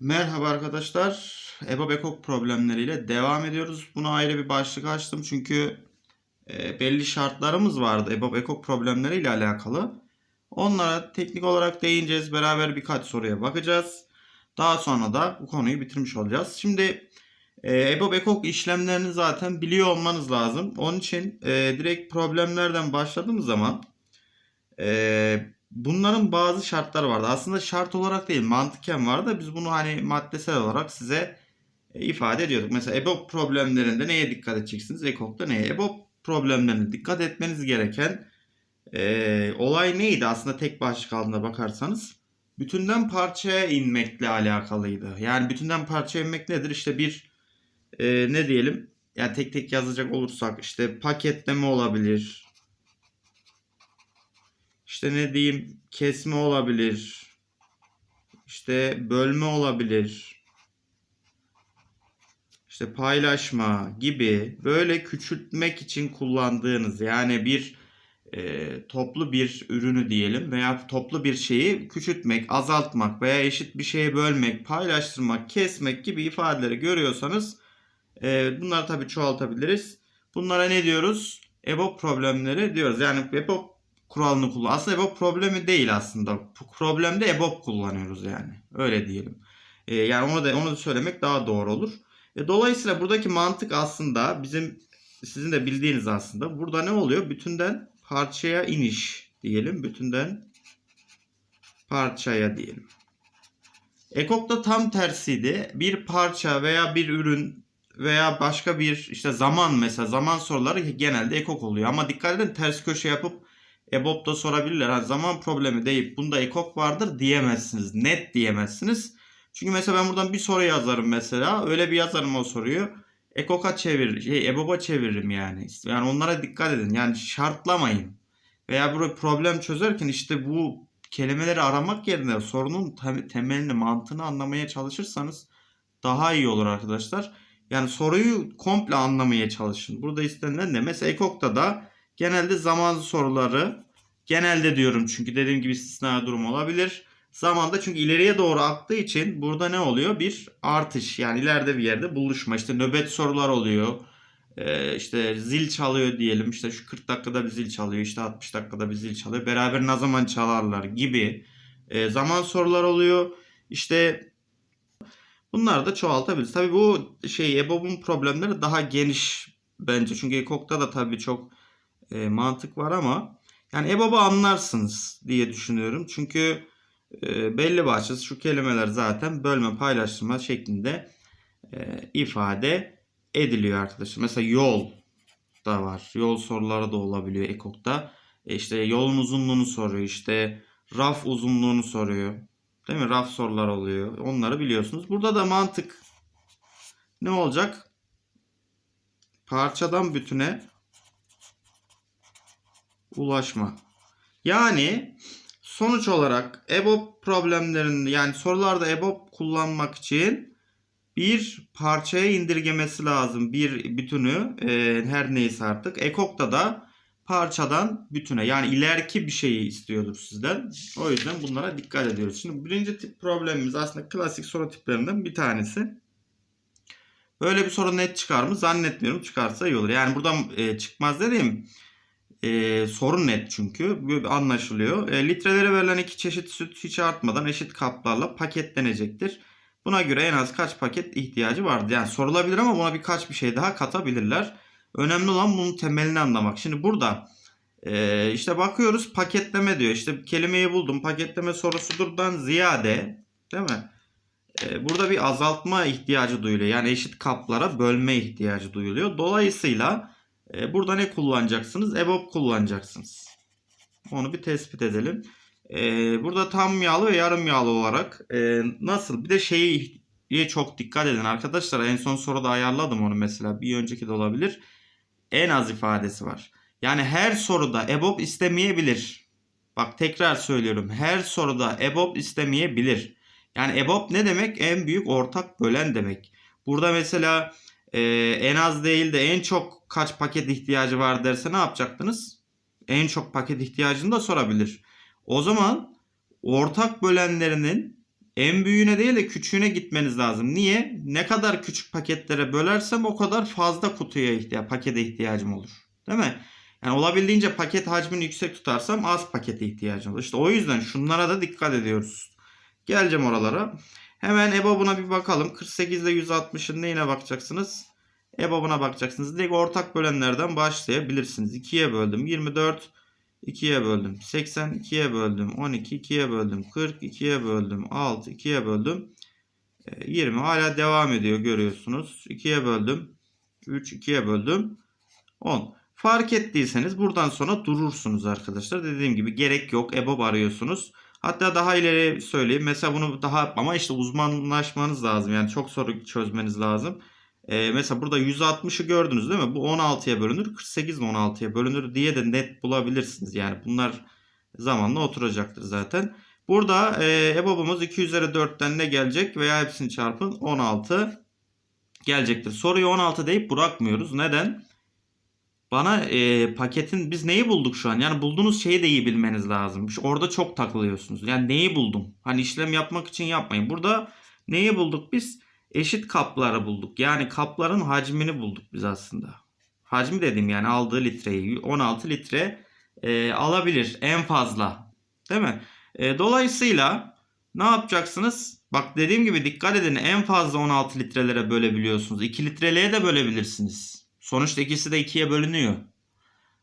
Merhaba arkadaşlar. EBOB ekok problemleriyle devam ediyoruz. Buna ayrı bir başlık açtım çünkü e, belli şartlarımız vardı EBOB ekok problemleriyle alakalı. Onlara teknik olarak değineceğiz. Beraber birkaç soruya bakacağız. Daha sonra da bu konuyu bitirmiş olacağız. Şimdi e, EBOB ekok işlemlerini zaten biliyor olmanız lazım. Onun için e, direkt problemlerden başladığımız zaman bunların bazı şartları vardı. Aslında şart olarak değil mantıken vardı da biz bunu hani maddesel olarak size e, ifade ediyorduk. Mesela EBOB problemlerinde neye dikkat edeceksiniz? EKOK'ta neye? EBOB problemlerine dikkat etmeniz gereken e, olay neydi? Aslında tek başlık altında bakarsanız bütünden parçaya inmekle alakalıydı. Yani bütünden parçaya inmek nedir? İşte bir e, ne diyelim? Yani tek tek yazacak olursak işte paketleme olabilir. İşte ne diyeyim kesme olabilir. İşte bölme olabilir. İşte paylaşma gibi böyle küçültmek için kullandığınız yani bir e, toplu bir ürünü diyelim veya toplu bir şeyi küçültmek, azaltmak veya eşit bir şeye bölmek, paylaştırmak, kesmek gibi ifadeleri görüyorsanız e, bunları tabii çoğaltabiliriz. Bunlara ne diyoruz? EBOB problemleri diyoruz. Yani EBOB kuralını kullan. Aslında EBOB problemi değil aslında. Problemde EBOB kullanıyoruz yani. Öyle diyelim. E, yani onu da onu da söylemek daha doğru olur. E, dolayısıyla buradaki mantık aslında bizim sizin de bildiğiniz aslında. Burada ne oluyor? Bütünden parçaya iniş diyelim. Bütünden parçaya diyelim. Ekok'ta tam tersiydi. Bir parça veya bir ürün veya başka bir işte zaman mesela zaman soruları genelde ekok oluyor. Ama dikkat edin ters köşe yapıp EBOB'da sorabilirler. Ha, zaman problemi deyip bunda ekok vardır diyemezsiniz. Net diyemezsiniz. Çünkü mesela ben buradan bir soru yazarım mesela. Öyle bir yazarım o soruyu. Ekok'a çevir, şey, EBOB'a çeviririm yani. Yani onlara dikkat edin. Yani şartlamayın. Veya burada problem çözerken işte bu kelimeleri aramak yerine sorunun tem- temelini, mantığını anlamaya çalışırsanız daha iyi olur arkadaşlar. Yani soruyu komple anlamaya çalışın. Burada istenilen ne? Mesela EKOK'ta da genelde zaman soruları genelde diyorum çünkü dediğim gibi istisna durum olabilir. Zamanda çünkü ileriye doğru aktığı için burada ne oluyor? Bir artış yani ileride bir yerde buluşma. İşte nöbet sorular oluyor. Ee, işte zil çalıyor diyelim. İşte şu 40 dakikada bir zil çalıyor. işte 60 dakikada bir zil çalıyor. Beraber ne zaman çalarlar gibi e, zaman sorular oluyor. İşte bunlar da çoğaltabiliriz. Tabii bu şey EBOB'un problemleri daha geniş bence. Çünkü EKOK'ta da tabii çok e, mantık var ama yani EBOB'u anlarsınız diye düşünüyorum. Çünkü e, belli başlı şu kelimeler zaten bölme paylaştırma şeklinde e, ifade ediliyor arkadaşlar. Mesela yol da var. Yol soruları da olabiliyor EKOK'ta. E işte yolun uzunluğunu soruyor. İşte raf uzunluğunu soruyor. Değil mi? Raf sorular oluyor. Onları biliyorsunuz. Burada da mantık ne olacak? Parçadan bütüne ulaşma. Yani sonuç olarak EBOB problemlerinde yani sorularda EBOB kullanmak için bir parçaya indirgemesi lazım. Bir bütünü e, her neyse artık. EKOK'ta da parçadan bütüne yani ileriki bir şeyi istiyordur sizden. O yüzden bunlara dikkat ediyoruz. Şimdi birinci tip problemimiz aslında klasik soru tiplerinden bir tanesi. Böyle bir soru net çıkar mı? Zannetmiyorum. Çıkarsa iyi olur. Yani buradan e, çıkmaz dediğim e, sorun net çünkü. Anlaşılıyor. E, litrelere verilen iki çeşit süt hiç artmadan eşit kaplarla paketlenecektir. Buna göre en az kaç paket ihtiyacı vardır? Yani sorulabilir ama buna birkaç bir şey daha katabilirler. Önemli olan bunun temelini anlamak. Şimdi burada e, işte bakıyoruz paketleme diyor. İşte kelimeyi buldum. Paketleme sorusudurdan ziyade değil mi? E, burada bir azaltma ihtiyacı duyuluyor. Yani eşit kaplara bölme ihtiyacı duyuluyor. Dolayısıyla e, burada ne kullanacaksınız? EBOB kullanacaksınız. Onu bir tespit edelim. E, burada tam yağlı ve yarım yağlı olarak e, nasıl? Bir de şeyi çok dikkat edin arkadaşlar. En son soruda ayarladım onu mesela. Bir önceki de olabilir. En az ifadesi var. Yani her soruda EBOB istemeyebilir. Bak tekrar söylüyorum. Her soruda EBOB istemeyebilir. Yani EBOB ne demek? En büyük ortak bölen demek. Burada mesela e, en az değil de en çok kaç paket ihtiyacı var derse ne yapacaktınız? En çok paket ihtiyacını da sorabilir. O zaman ortak bölenlerinin en büyüğüne değil de küçüğüne gitmeniz lazım. Niye? Ne kadar küçük paketlere bölersem o kadar fazla kutuya ihtiyaç, pakete ihtiyacım olur. Değil mi? Yani olabildiğince paket hacmini yüksek tutarsam az pakete ihtiyacım olur. İşte o yüzden şunlara da dikkat ediyoruz. Geleceğim oralara. Hemen EBOB'una bir bakalım. 48 ile 160'ın neyine bakacaksınız? EBOB'una bakacaksınız. Direkt ortak bölenlerden başlayabilirsiniz. 2'ye böldüm. 24 2'ye böldüm. 80 2'ye böldüm. 12 2'ye böldüm. 40 2'ye böldüm. 6 2'ye böldüm. E, 20 hala devam ediyor görüyorsunuz. 2'ye böldüm. 3 2'ye böldüm. 10. Fark ettiyseniz buradan sonra durursunuz arkadaşlar. Dediğim gibi gerek yok. EBOB arıyorsunuz. Hatta daha ileri söyleyeyim. Mesela bunu daha ama işte uzmanlaşmanız lazım. Yani çok soru çözmeniz lazım. Ee, mesela burada 160'ı gördünüz değil mi? Bu 16'ya bölünür. 48 mi 16'ya bölünür diye de net bulabilirsiniz. Yani bunlar zamanla oturacaktır zaten. Burada e, EBOB'umuz 2 üzeri 4'ten ne gelecek? Veya hepsini çarpın 16 gelecektir. Soruyu 16 deyip bırakmıyoruz. Neden? Bana e, paketin biz neyi bulduk şu an? Yani bulduğunuz şeyi de iyi bilmeniz lazım. Orada çok takılıyorsunuz. Yani neyi buldum? Hani işlem yapmak için yapmayın. Burada neyi bulduk biz? Eşit kapları bulduk. Yani kapların hacmini bulduk biz aslında. Hacmi dedim yani aldığı litreyi 16 litre e, alabilir en fazla. Değil mi? E, dolayısıyla ne yapacaksınız? Bak dediğim gibi dikkat edin en fazla 16 litrelere bölebiliyorsunuz. 2 litreliğe de bölebilirsiniz. Sonuçta ikisi de 2'ye bölünüyor.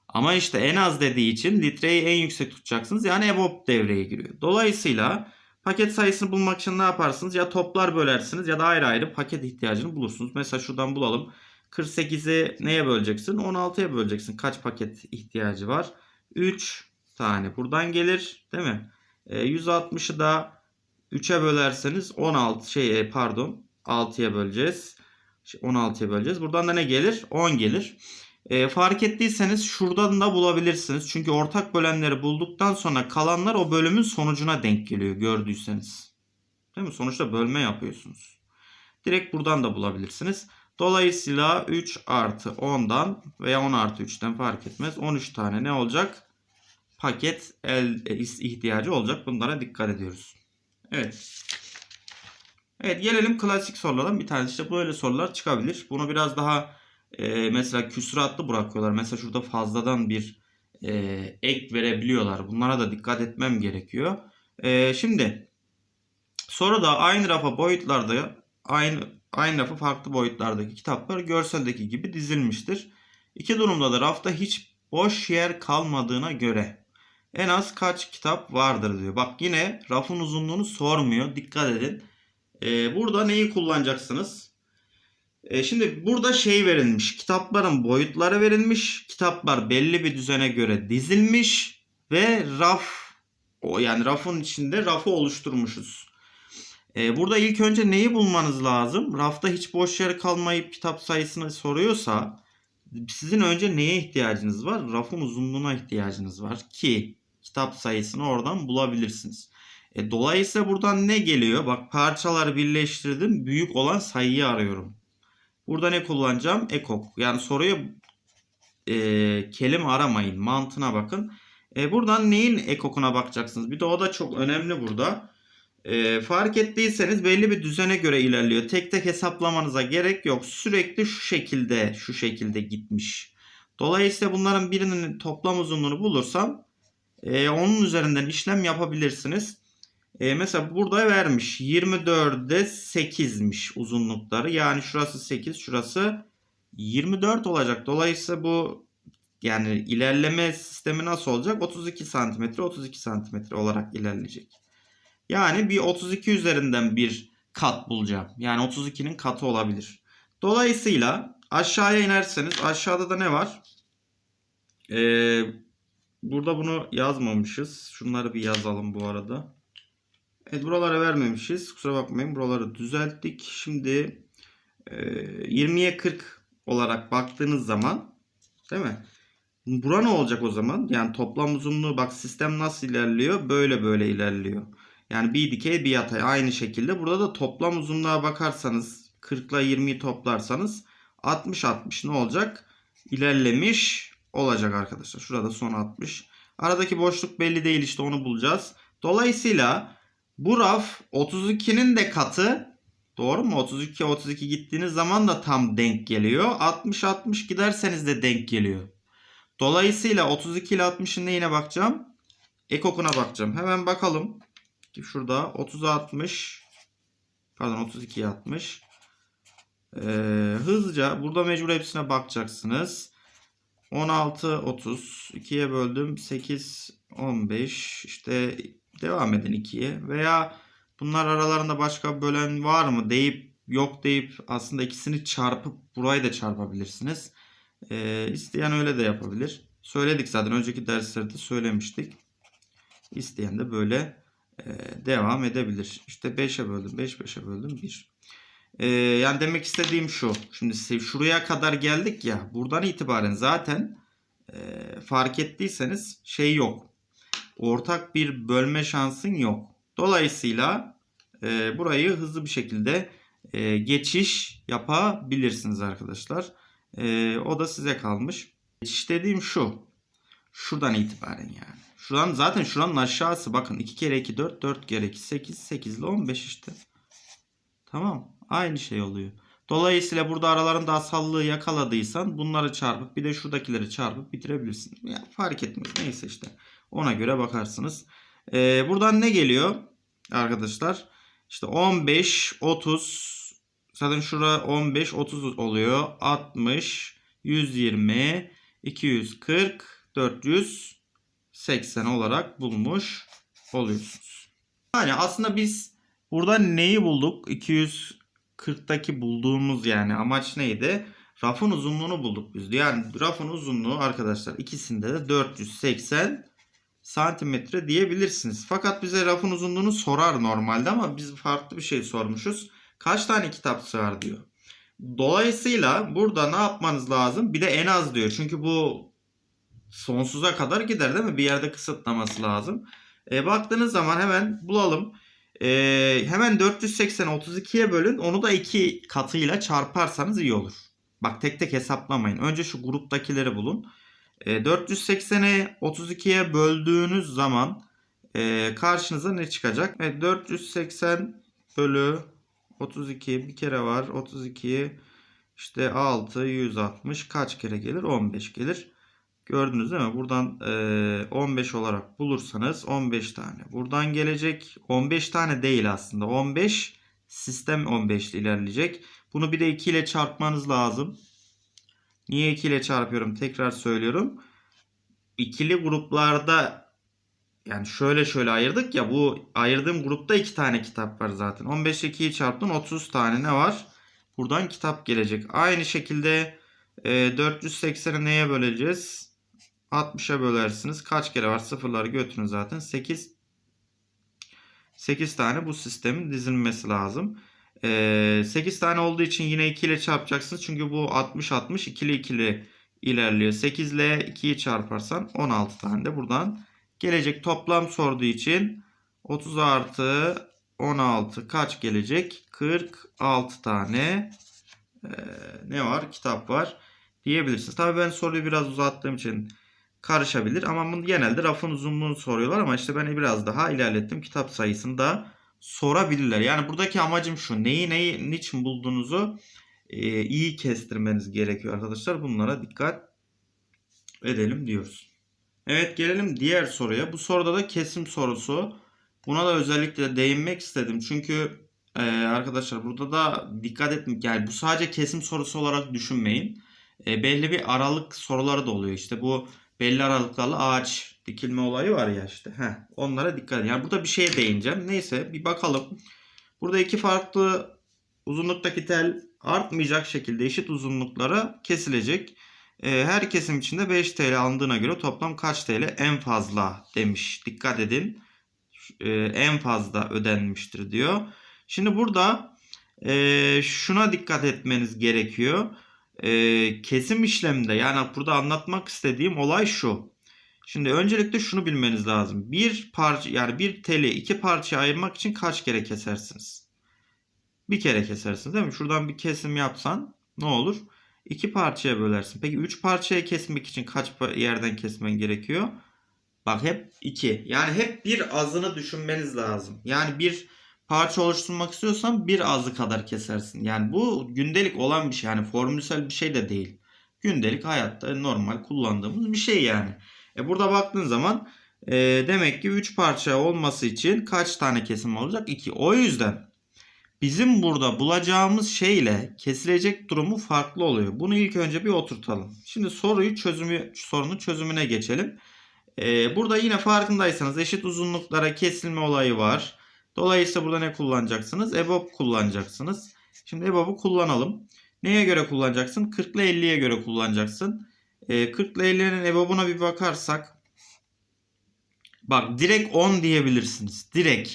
Ama işte en az dediği için litreyi en yüksek tutacaksınız. Yani EBOB devreye giriyor. Dolayısıyla paket sayısını bulmak için ne yaparsınız? Ya toplar bölersiniz ya da ayrı ayrı paket ihtiyacını bulursunuz. Mesela şuradan bulalım. 48'i neye böleceksin? 16'ya böleceksin. Kaç paket ihtiyacı var? 3 tane buradan gelir. Değil mi? E, 160'ı da 3'e bölerseniz 16 şey e, pardon 6'ya böleceğiz. Şey, 16'ya böleceğiz. Buradan da ne gelir? 10 gelir. E, fark ettiyseniz şuradan da bulabilirsiniz. Çünkü ortak bölenleri bulduktan sonra kalanlar o bölümün sonucuna denk geliyor gördüyseniz. Değil mi? Sonuçta bölme yapıyorsunuz. Direkt buradan da bulabilirsiniz. Dolayısıyla 3 artı 10'dan veya 10 artı 3'ten fark etmez. 13 tane ne olacak? Paket el e, ihtiyacı olacak. Bunlara dikkat ediyoruz. Evet. Evet gelelim klasik sorulardan bir tanesi. İşte böyle sorular çıkabilir. Bunu biraz daha e, mesela küsuratlı bırakıyorlar. Mesela şurada fazladan bir e, ek verebiliyorlar. Bunlara da dikkat etmem gerekiyor. E, şimdi soruda aynı rafa boyutlarda aynı aynı rafa farklı boyutlardaki kitaplar görseldeki gibi dizilmiştir. İki durumda da rafta hiç boş yer kalmadığına göre en az kaç kitap vardır diyor. Bak yine rafın uzunluğunu sormuyor. Dikkat edin. Ee, burada neyi kullanacaksınız? Ee, şimdi burada şey verilmiş. Kitapların boyutları verilmiş. Kitaplar belli bir düzene göre dizilmiş ve raf o yani rafın içinde rafı oluşturmuşuz. Ee, burada ilk önce neyi bulmanız lazım? Rafta hiç boş yer kalmayıp kitap sayısını soruyorsa sizin önce neye ihtiyacınız var? Rafın uzunluğuna ihtiyacınız var ki kitap sayısını oradan bulabilirsiniz. E, dolayısıyla buradan ne geliyor? Bak parçaları birleştirdim. Büyük olan sayıyı arıyorum. Burada ne kullanacağım? Ekok. Yani soruya e, kelime aramayın. Mantığına bakın. E, buradan neyin ekokuna bakacaksınız? Bir de o da çok önemli burada. E, fark ettiyseniz belli bir düzene göre ilerliyor. Tek tek hesaplamanıza gerek yok. Sürekli şu şekilde şu şekilde gitmiş. Dolayısıyla bunların birinin toplam uzunluğunu bulursam e, onun üzerinden işlem yapabilirsiniz. E, mesela burada vermiş 24'de 8'miş uzunlukları. Yani şurası 8 şurası 24 olacak. Dolayısıyla bu yani ilerleme sistemi nasıl olacak? 32 santimetre 32 santimetre olarak ilerleyecek. Yani bir 32 üzerinden bir kat bulacağım. Yani 32'nin katı olabilir. Dolayısıyla aşağıya inerseniz aşağıda da ne var? Ee, burada bunu yazmamışız. Şunları bir yazalım bu arada. Evet buralara vermemişiz. Kusura bakmayın. Buraları düzelttik. Şimdi e, 20'ye 40 olarak baktığınız zaman değil mi? Bura ne olacak o zaman? Yani toplam uzunluğu bak sistem nasıl ilerliyor? Böyle böyle ilerliyor. Yani bir dikey bir yatay aynı şekilde. Burada da toplam uzunluğa bakarsanız 40 ile 20'yi toplarsanız 60 60 ne olacak? İlerlemiş olacak arkadaşlar. Şurada son 60. Aradaki boşluk belli değil işte onu bulacağız. Dolayısıyla Bu raf 32'nin de katı. Doğru mu? 32 32 gittiğiniz zaman da tam denk geliyor. 60 60 giderseniz de denk geliyor. Dolayısıyla 32 ile 60'ın neyine bakacağım? Ekokuna bakacağım. Hemen bakalım. Şurada 30 60 pardon 32 60 ee, hızlıca burada mecbur hepsine bakacaksınız. 16 30 2'ye böldüm 8 15 işte devam edin 2'ye veya bunlar aralarında başka bölen var mı deyip yok deyip aslında ikisini çarpıp burayı da çarpabilirsiniz. Ee, isteyen öyle de yapabilir. Söyledik zaten önceki derslerde söylemiştik. İsteyen de böyle e, devam edebilir. İşte 5'e böldüm 5 5'e böldüm 1. Ee, yani demek istediğim şu. Şimdi şuraya kadar geldik ya. Buradan itibaren zaten e, fark ettiyseniz şey yok. Ortak bir bölme şansın yok. Dolayısıyla e, burayı hızlı bir şekilde e, geçiş yapabilirsiniz arkadaşlar. E, o da size kalmış. Geçiş dediğim şu. Şuradan itibaren yani. Şuradan zaten şuranın aşağısı bakın 2 kere 2 4 4 kere 2 8 8 ile 15 işte. Tamam. Aynı şey oluyor. Dolayısıyla burada aralarında asallığı yakaladıysan bunları çarpıp bir de şuradakileri çarpıp bitirebilirsin. Ya fark etmez. Neyse işte. Ona göre bakarsınız. Ee, buradan ne geliyor arkadaşlar? İşte 15, 30 zaten şura 15, 30 oluyor. 60, 120, 240, 480 olarak bulmuş oluyorsunuz. Yani aslında biz burada neyi bulduk? 240'taki bulduğumuz yani amaç neydi? Rafın uzunluğunu bulduk biz. Yani rafın uzunluğu arkadaşlar ikisinde de 480 santimetre diyebilirsiniz. Fakat bize rafın uzunluğunu sorar normalde ama biz farklı bir şey sormuşuz. Kaç tane kitap sığar diyor. Dolayısıyla burada ne yapmanız lazım? Bir de en az diyor. Çünkü bu sonsuza kadar gider değil mi? Bir yerde kısıtlaması lazım. E, baktığınız zaman hemen bulalım. E, hemen 480 32'ye bölün. Onu da iki katıyla çarparsanız iyi olur. Bak tek tek hesaplamayın. Önce şu gruptakileri bulun. E, 480'i 32'ye böldüğünüz zaman e, karşınıza ne çıkacak? Evet, 480 bölü 32 bir kere var. 32 işte 6 160 kaç kere gelir? 15 gelir. Gördünüz değil mi? Buradan e, 15 olarak bulursanız 15 tane. Buradan gelecek 15 tane değil aslında. 15 sistem 15 ile ilerleyecek. Bunu bir de 2 ile çarpmanız lazım. Niye 2 ile çarpıyorum? Tekrar söylüyorum. İkili gruplarda yani şöyle şöyle ayırdık ya bu ayırdığım grupta 2 tane kitap var zaten. 15 2'yi çarptın 30 tane ne var? Buradan kitap gelecek. Aynı şekilde e, 480'i neye böleceğiz? 60'a bölersiniz. Kaç kere var? Sıfırları götürün zaten. 8 8 tane bu sistemin dizilmesi lazım. Ee, 8 tane olduğu için yine 2 ile çarpacaksınız. Çünkü bu 60 60 ikili ikili ilerliyor. 8 ile 2'yi çarparsan 16 tane de buradan gelecek. Toplam sorduğu için 30 artı 16 kaç gelecek? 46 tane ee, ne var? Kitap var diyebilirsiniz. Tabii ben soruyu biraz uzattığım için karışabilir ama bunu genelde rafın uzunluğunu soruyorlar ama işte ben biraz daha ilerlettim. Kitap sayısını da sorabilirler. Yani buradaki amacım şu. Neyi neyi niçin bulduğunuzu e, iyi kestirmeniz gerekiyor arkadaşlar. Bunlara dikkat edelim diyoruz. Evet gelelim diğer soruya. Bu soruda da kesim sorusu. Buna da özellikle değinmek istedim. Çünkü e, arkadaşlar burada da dikkat etmek yani bu sadece kesim sorusu olarak düşünmeyin. E, belli bir aralık soruları da oluyor. İşte bu belli aralıklarla ağaç dikilme olayı var ya işte. Heh, onlara dikkat edin. Yani burada bir şeye değineceğim. Neyse bir bakalım. Burada iki farklı uzunluktaki tel artmayacak şekilde eşit uzunluklara kesilecek. Ee, her kesim içinde 5 TL alındığına göre toplam kaç TL en fazla demiş. Dikkat edin. Ee, en fazla ödenmiştir diyor. Şimdi burada e, şuna dikkat etmeniz gerekiyor. E, kesim işleminde yani burada anlatmak istediğim olay şu. Şimdi öncelikle şunu bilmeniz lazım. Bir parça yani bir teli iki parçaya ayırmak için kaç kere kesersiniz? Bir kere kesersiniz değil mi? Şuradan bir kesim yapsan ne olur? İki parçaya bölersin. Peki üç parçaya kesmek için kaç yerden kesmen gerekiyor? Bak hep 2. Yani hep bir azını düşünmeniz lazım. Yani bir parça oluşturmak istiyorsan bir azı kadar kesersin. Yani bu gündelik olan bir şey. Yani formülsel bir şey de değil. Gündelik hayatta normal kullandığımız bir şey yani. E burada baktığın zaman e, demek ki 3 parça olması için kaç tane kesim olacak? 2. O yüzden bizim burada bulacağımız şeyle kesilecek durumu farklı oluyor. Bunu ilk önce bir oturtalım. Şimdi soruyu çözümü sorunun çözümüne geçelim. Ee, burada yine farkındaysanız eşit uzunluklara kesilme olayı var. Dolayısıyla burada ne kullanacaksınız? EBOB kullanacaksınız. Şimdi EBOB'u kullanalım. Neye göre kullanacaksın? 40 ile 50'ye göre kullanacaksın. Ee, 40 ile 50'nin EBOB'una bir bakarsak bak direkt 10 diyebilirsiniz. Direkt.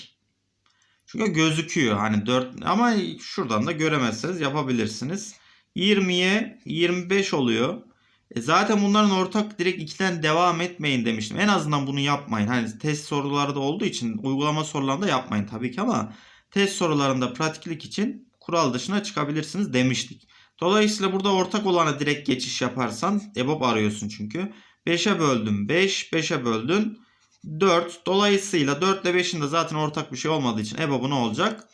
Çünkü gözüküyor hani 4 ama şuradan da göremezseniz yapabilirsiniz. 20'ye 25 oluyor. E zaten bunların ortak direkt 2'den devam etmeyin demiştim. En azından bunu yapmayın. Hani test sorularda olduğu için uygulama sorularında yapmayın tabii ki ama test sorularında pratiklik için kural dışına çıkabilirsiniz demiştik. Dolayısıyla burada ortak olana direkt geçiş yaparsan EBOB arıyorsun çünkü. 5'e böldüm 5, 5'e böldün 4. Dolayısıyla 4 ile 5'in de zaten ortak bir şey olmadığı için EBOB'u ne olacak?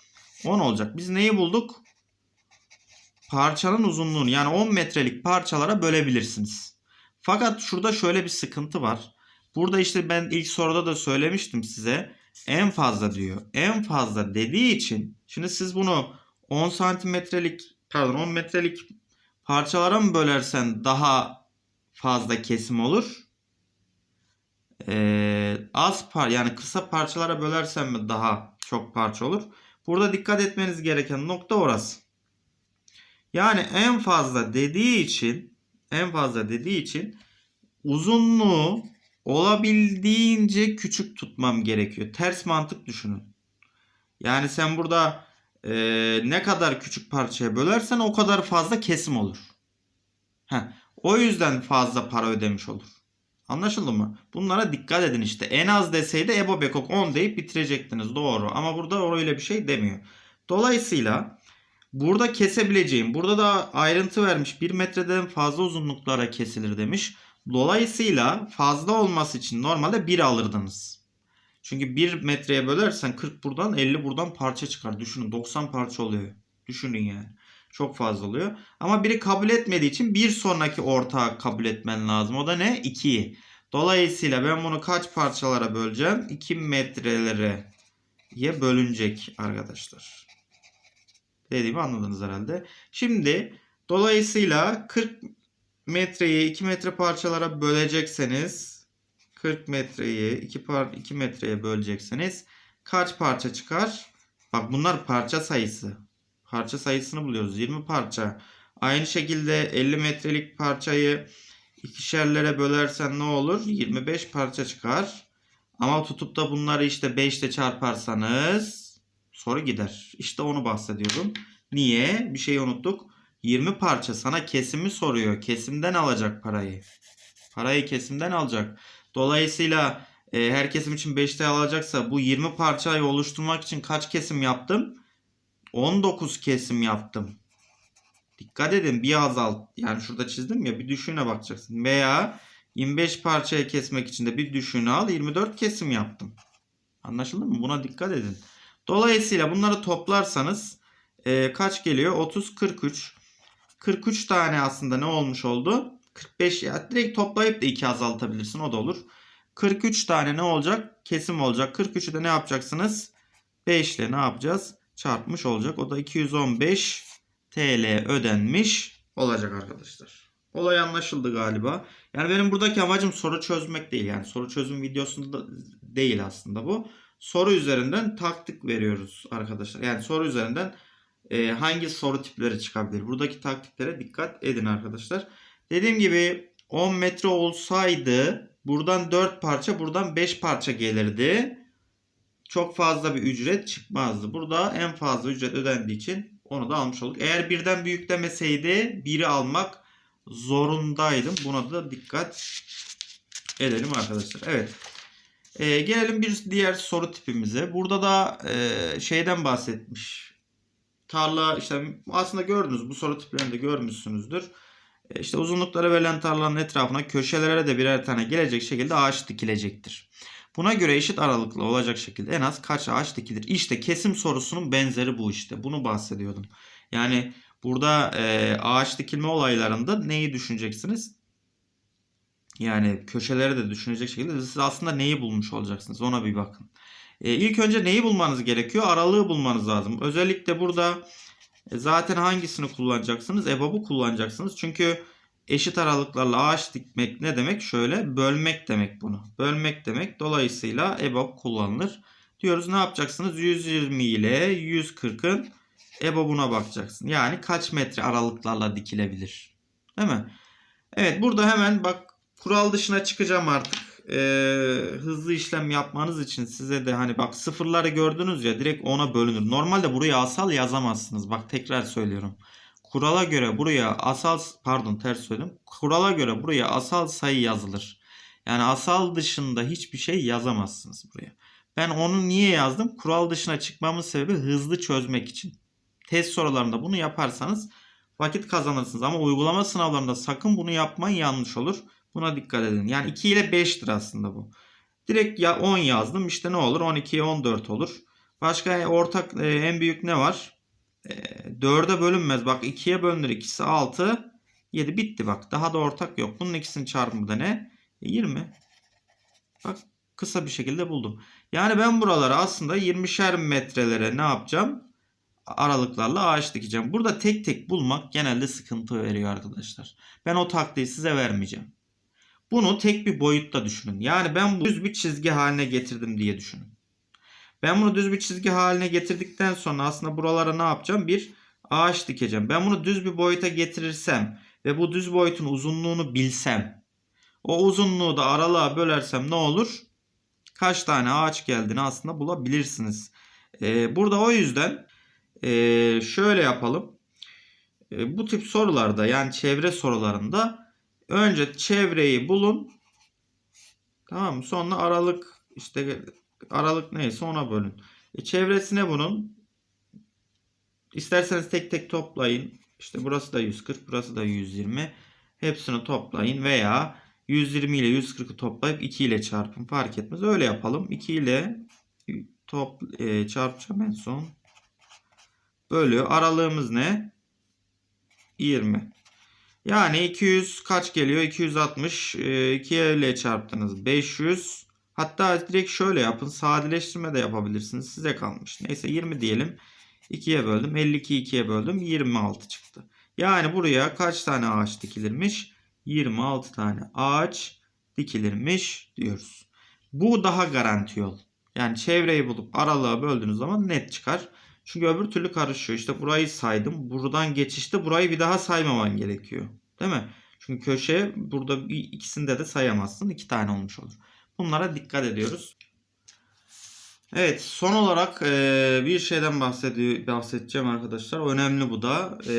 10 olacak. Biz neyi bulduk? Parçanın uzunluğunu yani 10 metrelik parçalara bölebilirsiniz. Fakat şurada şöyle bir sıkıntı var. Burada işte ben ilk soruda da söylemiştim size. En fazla diyor. En fazla dediği için şimdi siz bunu 10 santimetrelik pardon 10 metrelik parçalara mı bölersen daha fazla kesim olur? Ee, az par yani kısa parçalara bölersen mi daha çok parça olur? Burada dikkat etmeniz gereken nokta orası. Yani en fazla dediği için en fazla dediği için uzunluğu olabildiğince küçük tutmam gerekiyor. Ters mantık düşünün. Yani sen burada e, ne kadar küçük parçaya bölersen o kadar fazla kesim olur. Heh, o yüzden fazla para ödemiş olur. Anlaşıldı mı? Bunlara dikkat edin işte. En az deseydi Ebo Bekok 10 deyip bitirecektiniz. Doğru. Ama burada öyle bir şey demiyor. Dolayısıyla burada kesebileceğim. Burada da ayrıntı vermiş. 1 metreden fazla uzunluklara kesilir demiş. Dolayısıyla fazla olması için normalde 1 alırdınız. Çünkü 1 metreye bölersen 40 buradan 50 buradan parça çıkar. Düşünün 90 parça oluyor. Düşünün yani. Çok fazla oluyor. Ama biri kabul etmediği için bir sonraki ortağı kabul etmen lazım. O da ne? 2'yi. Dolayısıyla ben bunu kaç parçalara böleceğim? 2 metrelere ye bölünecek arkadaşlar. Dediğimi anladınız herhalde. Şimdi dolayısıyla 40 metreyi 2 metre parçalara bölecekseniz 40 metreyi 2 par 2 metreye bölecekseniz kaç parça çıkar? Bak bunlar parça sayısı. Parça sayısını buluyoruz. 20 parça. Aynı şekilde 50 metrelik parçayı ikişerlere bölersen ne olur? 25 parça çıkar. Ama tutup da bunları işte 5 ile çarparsanız soru gider. İşte onu bahsediyorum. Niye? Bir şeyi unuttuk. 20 parça sana kesimi soruyor. Kesimden alacak parayı. Parayı kesimden alacak. Dolayısıyla e, her kesim için 5 TL alacaksa bu 20 parçayı oluşturmak için kaç kesim yaptım? 19 kesim yaptım. Dikkat edin bir azalt. Yani şurada çizdim ya bir düşüğüne bakacaksın. Veya 25 parçaya kesmek için de bir düşüğünü al 24 kesim yaptım. Anlaşıldı mı? Buna dikkat edin. Dolayısıyla bunları toplarsanız e, kaç geliyor? 30, 43. 43 tane aslında ne olmuş oldu? 45 ya direkt toplayıp da 2 azaltabilirsin o da olur. 43 tane ne olacak? Kesim olacak. 43'ü de ne yapacaksınız? 5 ile ne yapacağız? Çarpmış olacak. O da 215 TL ödenmiş olacak arkadaşlar. Olay anlaşıldı galiba. Yani benim buradaki amacım soru çözmek değil. Yani soru çözüm videosunda değil aslında bu. Soru üzerinden taktik veriyoruz arkadaşlar. Yani soru üzerinden e, hangi soru tipleri çıkabilir? Buradaki taktiklere dikkat edin arkadaşlar. Dediğim gibi 10 metre olsaydı buradan 4 parça buradan 5 parça gelirdi. Çok fazla bir ücret çıkmazdı. Burada en fazla ücret ödendiği için onu da almış olduk. Eğer birden büyük demeseydi biri almak zorundaydım. Buna da dikkat edelim arkadaşlar. Evet. Ee, gelelim bir diğer soru tipimize. Burada da e, şeyden bahsetmiş. Tarla işte aslında gördünüz bu soru tiplerini de görmüşsünüzdür. E, İşte uzunlukları verilen tarlanın etrafına köşelere de birer tane gelecek şekilde ağaç dikilecektir. Buna göre eşit aralıklı olacak şekilde en az kaç ağaç dikilir? İşte kesim sorusunun benzeri bu işte. Bunu bahsediyordum. Yani burada e, ağaç dikilme olaylarında neyi düşüneceksiniz? Yani köşeleri de düşünecek şekilde siz aslında neyi bulmuş olacaksınız ona bir bakın. E, ilk önce neyi bulmanız gerekiyor? Aralığı bulmanız lazım. Özellikle burada zaten hangisini kullanacaksınız? EBOB'u kullanacaksınız. Çünkü eşit aralıklarla ağaç dikmek ne demek? Şöyle bölmek demek bunu. Bölmek demek. Dolayısıyla EBOB kullanılır. Diyoruz ne yapacaksınız? 120 ile 140'ın EBOB'una bakacaksın. Yani kaç metre aralıklarla dikilebilir? Değil mi? Evet burada hemen bak kural dışına çıkacağım artık. Ee, hızlı işlem yapmanız için size de hani bak sıfırları gördünüz ya direkt ona bölünür. Normalde buraya asal yazamazsınız. Bak tekrar söylüyorum. Kurala göre buraya asal pardon ters söyledim. Kurala göre buraya asal sayı yazılır. Yani asal dışında hiçbir şey yazamazsınız buraya. Ben onu niye yazdım? Kural dışına çıkmamın sebebi hızlı çözmek için. Test sorularında bunu yaparsanız vakit kazanırsınız. Ama uygulama sınavlarında sakın bunu yapmayın yanlış olur. Buna dikkat edin. Yani 2 ile 5'tir aslında bu. Direkt ya 10 yazdım. İşte ne olur? 12'ye 14 olur. Başka ortak e, en büyük ne var? E, 4'e bölünmez. Bak 2'ye bölünür. İkisi 6. 7 bitti bak. Daha da ortak yok. Bunun ikisinin çarpımı da ne? E, 20. Bak kısa bir şekilde buldum. Yani ben buralara aslında 20'şer metrelere ne yapacağım? Aralıklarla ağaç dikeceğim. Burada tek tek bulmak genelde sıkıntı veriyor arkadaşlar. Ben o taktiği size vermeyeceğim. Bunu tek bir boyutta düşünün. Yani ben bu düz bir çizgi haline getirdim diye düşünün. Ben bunu düz bir çizgi haline getirdikten sonra aslında buralara ne yapacağım? Bir ağaç dikeceğim. Ben bunu düz bir boyuta getirirsem ve bu düz boyutun uzunluğunu bilsem o uzunluğu da aralığa bölersem ne olur? Kaç tane ağaç geldiğini aslında bulabilirsiniz. Ee, burada o yüzden ee, şöyle yapalım. Ee, bu tip sorularda yani çevre sorularında önce çevreyi bulun. Tamam mı? Sonra aralık işte aralık neyse ona bölün. E, çevresine bunun. İsterseniz tek tek toplayın. İşte burası da 140, burası da 120. Hepsini toplayın veya 120 ile 140'ı toplayıp 2 ile çarpın. Fark etmez. Öyle yapalım. 2 ile top, e, çarpacağım en son. Bölü. Aralığımız ne? 20. Yani 200 kaç geliyor? 260. E, 2 ile çarptınız. 500. Hatta direkt şöyle yapın. Sadeleştirme de yapabilirsiniz. Size kalmış. Neyse 20 diyelim. 2'ye böldüm. 52 2'ye böldüm. 26 çıktı. Yani buraya kaç tane ağaç dikilirmiş? 26 tane ağaç dikilirmiş diyoruz. Bu daha garanti yol. Yani çevreyi bulup aralığa böldüğünüz zaman net çıkar. Çünkü öbür türlü karışıyor. İşte burayı saydım. Buradan geçişte burayı bir daha saymaman gerekiyor. Değil mi? Çünkü köşe burada bir ikisinde de sayamazsın. İki tane olmuş olur. Bunlara dikkat ediyoruz. Evet son olarak e, bir şeyden bahsedeceğim arkadaşlar. Önemli bu da. E,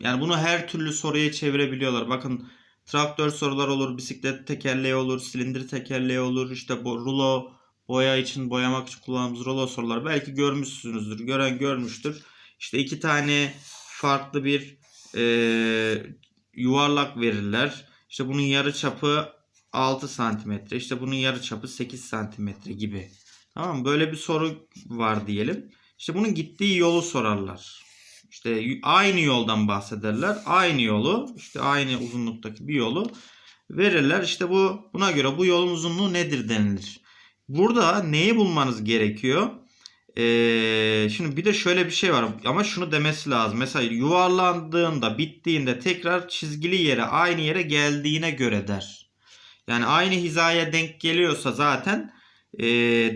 yani bunu her türlü soruya çevirebiliyorlar. Bakın traktör sorular olur, bisiklet tekerleği olur, silindir tekerleği olur. İşte bu rulo boya için boyamak için kullandığımız rulo. Belki görmüşsünüzdür. Gören görmüştür. İşte iki tane farklı bir e, yuvarlak verirler. İşte bunun yarı çapı 6 santimetre. İşte bunun yarı çapı 8 santimetre gibi. Tamam mı? Böyle bir soru var diyelim. İşte bunun gittiği yolu sorarlar. İşte aynı yoldan bahsederler. Aynı yolu, işte aynı uzunluktaki bir yolu verirler. İşte bu buna göre bu yolun uzunluğu nedir denilir. Burada neyi bulmanız gerekiyor? Ee, şimdi bir de şöyle bir şey var ama şunu demesi lazım. Mesela yuvarlandığında, bittiğinde tekrar çizgili yere, aynı yere geldiğine göre der. Yani aynı hizaya denk geliyorsa zaten e,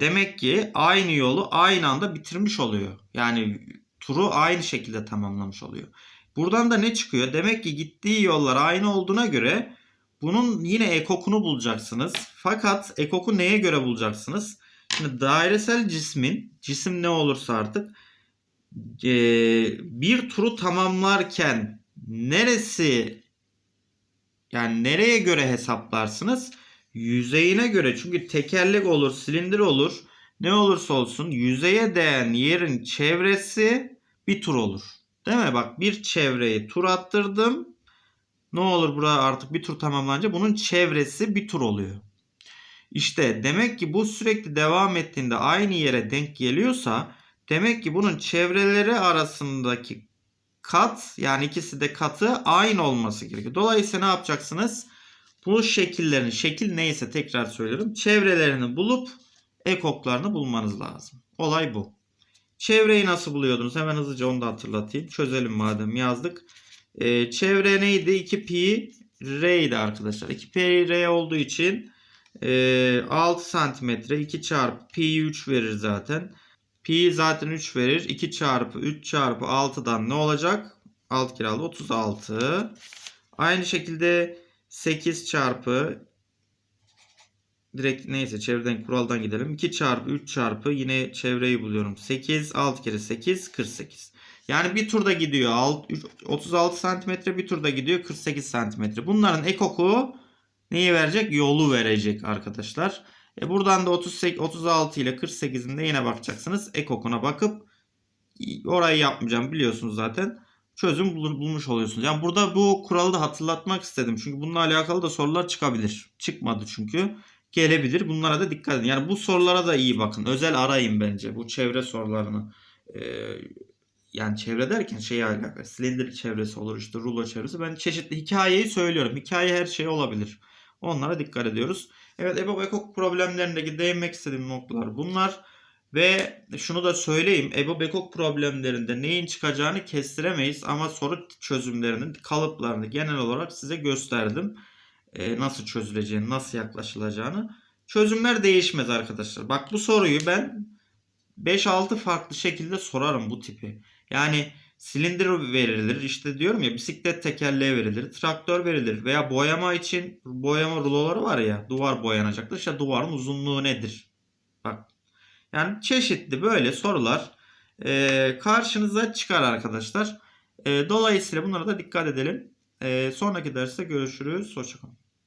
demek ki aynı yolu aynı anda bitirmiş oluyor. Yani turu aynı şekilde tamamlamış oluyor. Buradan da ne çıkıyor? Demek ki gittiği yollar aynı olduğuna göre bunun yine ekokunu bulacaksınız. Fakat ekoku neye göre bulacaksınız? Şimdi dairesel cismin, cisim ne olursa artık e, bir turu tamamlarken neresi yani nereye göre hesaplarsınız? Yüzeyine göre çünkü tekerlek olur, silindir olur. Ne olursa olsun yüzeye değen yerin çevresi bir tur olur. Değil mi? Bak bir çevreyi tur attırdım. Ne olur burada artık bir tur tamamlanınca bunun çevresi bir tur oluyor. İşte demek ki bu sürekli devam ettiğinde aynı yere denk geliyorsa demek ki bunun çevreleri arasındaki kat yani ikisi de katı aynı olması gerekiyor. Dolayısıyla ne yapacaksınız? Bu şekillerin şekil neyse tekrar söylüyorum. Çevrelerini bulup ekoklarını bulmanız lazım. Olay bu. Çevreyi nasıl buluyordunuz? Hemen hızlıca onu da hatırlatayım. Çözelim madem yazdık. Ee, çevre neydi? 2 pi r'ydi arkadaşlar. 2 pi r olduğu için e, 6 santimetre 2 çarpı pi 3 verir zaten. Pi zaten 3 verir. 2 çarpı 3 çarpı 6'dan ne olacak? 6 kere aldı 36. Aynı şekilde 8 çarpı direkt neyse çevreden kuraldan gidelim. 2 çarpı 3 çarpı yine çevreyi buluyorum. 8 6 kere 8 48. Yani bir turda gidiyor. Alt- üç- 36 santimetre bir turda gidiyor 48 santimetre. Bunların ekoku neyi verecek? Yolu verecek arkadaşlar. E buradan da 38, 36 ile 48'in de yine bakacaksınız. Ekokuna bakıp orayı yapmayacağım biliyorsunuz zaten. Çözüm bul- bulmuş oluyorsunuz. Yani burada bu kuralı da hatırlatmak istedim. Çünkü bununla alakalı da sorular çıkabilir. Çıkmadı çünkü. Gelebilir. Bunlara da dikkat edin. Yani bu sorulara da iyi bakın. Özel arayın bence bu çevre sorularını. Ee, yani çevre derken şeye alakalı. Silindir çevresi olur işte rulo çevresi. Ben çeşitli hikayeyi söylüyorum. Hikaye her şey olabilir. Onlara dikkat ediyoruz. Evet EBOB ekok problemlerindeki değinmek istediğim noktalar bunlar. Ve şunu da söyleyeyim. EBOB ekok problemlerinde neyin çıkacağını kestiremeyiz. Ama soru çözümlerinin kalıplarını genel olarak size gösterdim. Ee, nasıl çözüleceğini, nasıl yaklaşılacağını. Çözümler değişmez arkadaşlar. Bak bu soruyu ben 5-6 farklı şekilde sorarım bu tipi. Yani silindir verilir. işte diyorum ya bisiklet tekerleği verilir. Traktör verilir. Veya boyama için boyama ruloları var ya. Duvar boyanacaktır. İşte duvarın uzunluğu nedir? Bak. Yani çeşitli böyle sorular e, karşınıza çıkar arkadaşlar. E, dolayısıyla bunlara da dikkat edelim. E, sonraki derste görüşürüz. Hoşçakalın.